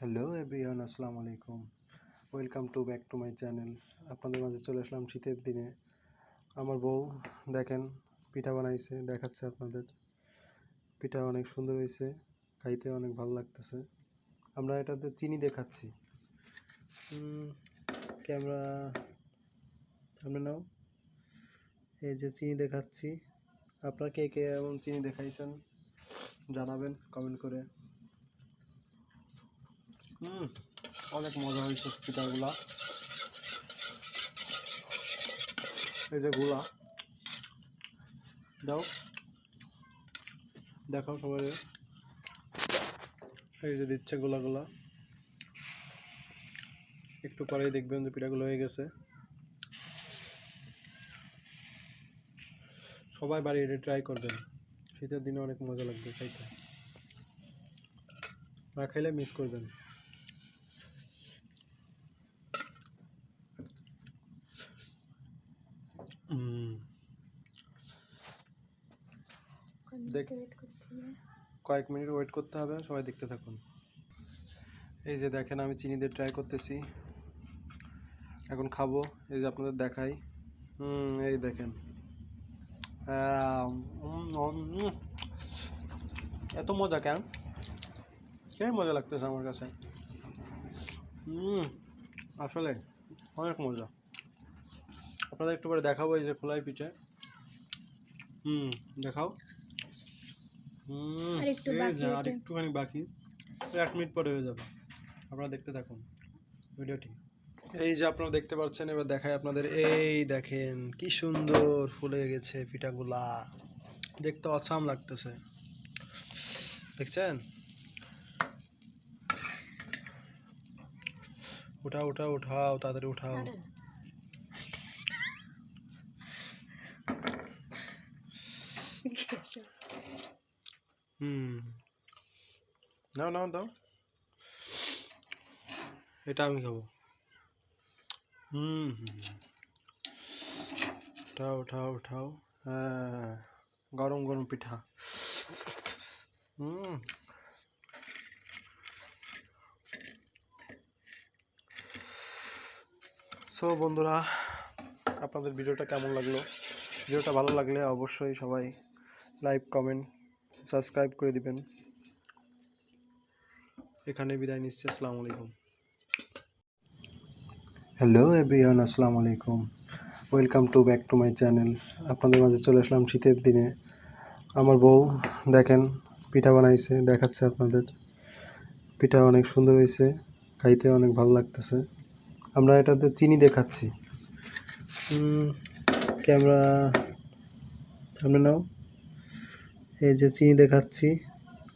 Hello everyone, আসসালামু আলাইকুম। Welcome to back to my channel আপনাদের মাঝে চলে আসলাম শীতের দিনে। আমার বউ, দেখেন, পিঠা বানাইছে, দেখাচ্ছে আপনাদের। পিঠা অনেক সুন্দর হয়েছে, খাইতে অনেক ভালো লাগতেছে। আমরা এটাতে চিনি দেখাচ্ছি। ক্যামেরা, সামনে নাও। এই যে চিনি দেখাচ্ছি। আপনারা কে কে এমন চিনি দেখাইছেন, জানাবেন কমেন্ট করে। হুম, অনেক মজা হয়েছে পিঠাগুলা। এই যে গুলা। দাও। দেখাও সবাই। এই যে দিচ্ছে গোলাগুলা। একটু পরেই দেখবেন যে পিঠাগুলো হয়ে গেছে। সবাই বাড়ি এটা ট্রাই করবেন। শীতের দিনে অনেক মজা লাগবে খাইতে। না খাইলে মিস করবেন হুম দেখ কয়েক মিনিট ওয়েট করতে হবে সবাই দেখতে থাকুন। এই যে দেখেন আমি চিনি দিয়ে ট্রাই করতেছি। এখন খাব এই যে আপনাদের দেখাই। হুম এই দেখেন। এত মজা কেন? কেন মজা লাগতেছে আমার কাছে? হুম আসলে অনেক মজা। আপনাদের একটু পরে দেখাবো এই যে খোলাই পিঠে। হুম দেখাও। হুম আর একটুখানি বাকি। এক মিনিট পরে হয়ে যাবে। আপনারা দেখতে থাকুন ভিডিওটি। এই যে আপনারা দেখতে পাচ্ছেন এবার দেখাই আপনাদের। এই দেখেন কি সুন্দর ফুলে গেছে পিঠাগুলা। দেখতে অসাম লাগতেছে। দেখছেন? উঠাও উঠাও উঠাও তাড়াতাড়ি উঠাও। হুম নাও নাও, দাও। এটা আমি খাব। হুম হুম উঠাও উঠাও উঠাও। হ্যাঁ গরম গরম পিঠা। হুম। সো বন্ধুরা, আপনাদের ভিডিওটা কেমন লাগল? ভিডিওটা ভালো লাগলে অবশ্যই সবাই লাইক, কমেন্ট, সাবস্ক্রাইব করে দিবেন। এখানে বিদায় নিচ্ছি, আসসালামু আলাইকুম। হ্যালো এভরিওয়ান আসসালামু আলাইকুম। Welcome to back to my channel আপনাদের মাঝে চলে আসলাম শীতের দিনে। আমার বউ, দেখেন, পিঠা বানাইছে, দেখাচ্ছে আপনাদের। পিঠা অনেক সুন্দর হয়েছে, খাইতে অনেক ভালো লাগতেছে। আমরা এটাতে চিনি দিয়ে খাচ্ছি ক্যামেরা, সামনে নাও। এই যে চিনি দেখাচ্ছি।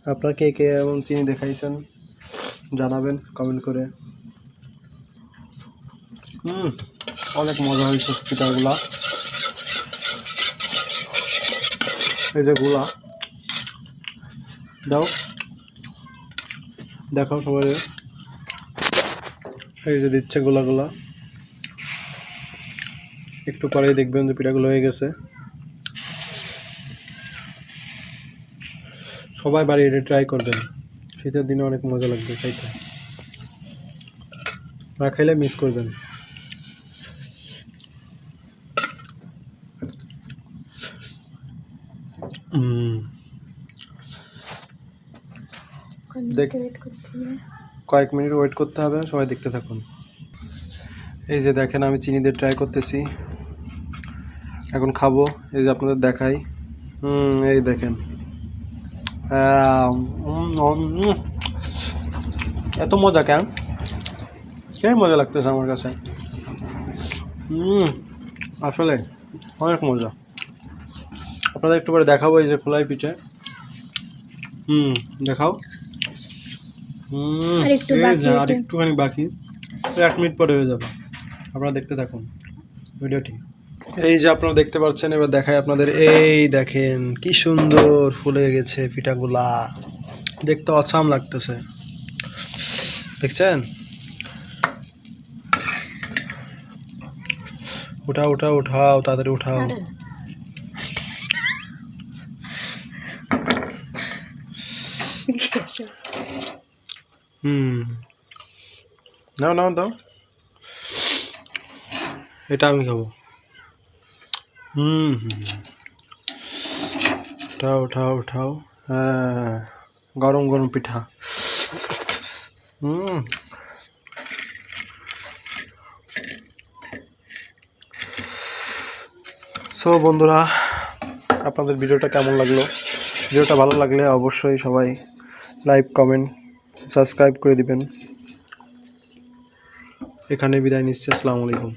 আপনারা কে কে এমন চিনি দেখাইছেন, জানাবেন কমেন্ট করে। হুম, অনেক মজা হয়েছে পিঠাগুলা। এই যে গুলা। দাও। দেখাও সবাই এই যে দিচ্ছে গোলাগুলা একটু পরেই দেখবেন যে পিঠাগুলো হয়ে গেছে। সবাই বাড়ি এটা ট্রাই করবেন। শীতের দিনে অনেক মজা লাগবে খাইতে না খাইলে মিস করবেন। কয়েক মিনিট ওয়েট করতে হবে, সবাই দেখতে থাকুন। এই যে দেখেন, আমি চিনি দিয়ে ট্রাই করতেছি। এখন খাব, এই যে আপনাদের দেখাই। হুম, এই দেখেন। এত মজা কেন? কেন মজা লাগতেছে আমার কাছে? হুম আসলে অনেক মজা। আপনাদের একটু পরে দেখাবো এই যে খোলাই পিঠে। হুম দেখাও। হুম আর একটুখানি বাকি। এক মিনিট পরে হয়ে যাবে। আপনারা দেখতে থাকুন। ভিডিওটি। এই যে আপনারা দেখতে পাচ্ছেন এবার দেখাই আপনাদের। এই দেখেন কি সুন্দর ফুলে গেছে পিঠাগুলা। দেখতে অসাম লাগতেছে। দেখছেন? উঠাও উঠাও উঠাও তাড়াতাড়ি উঠাও। হুম। নাও নাও দাও। এটা আমি খাব। হুম উঠাও উঠাও উঠাও। হ্যাঁ গরম গরম পিঠা। হুম। সো বন্ধুরা, আপনাদের ভিডিওটা কেমন লাগল? ভিডিওটা ভালো লাগলে অবশ্যই সবাই লাইক, কমেন্ট, সাবস্ক্রাইব করে দিবেন। এখানে বিদায় নিচ্ছি। আসসালামু আলাইকুম।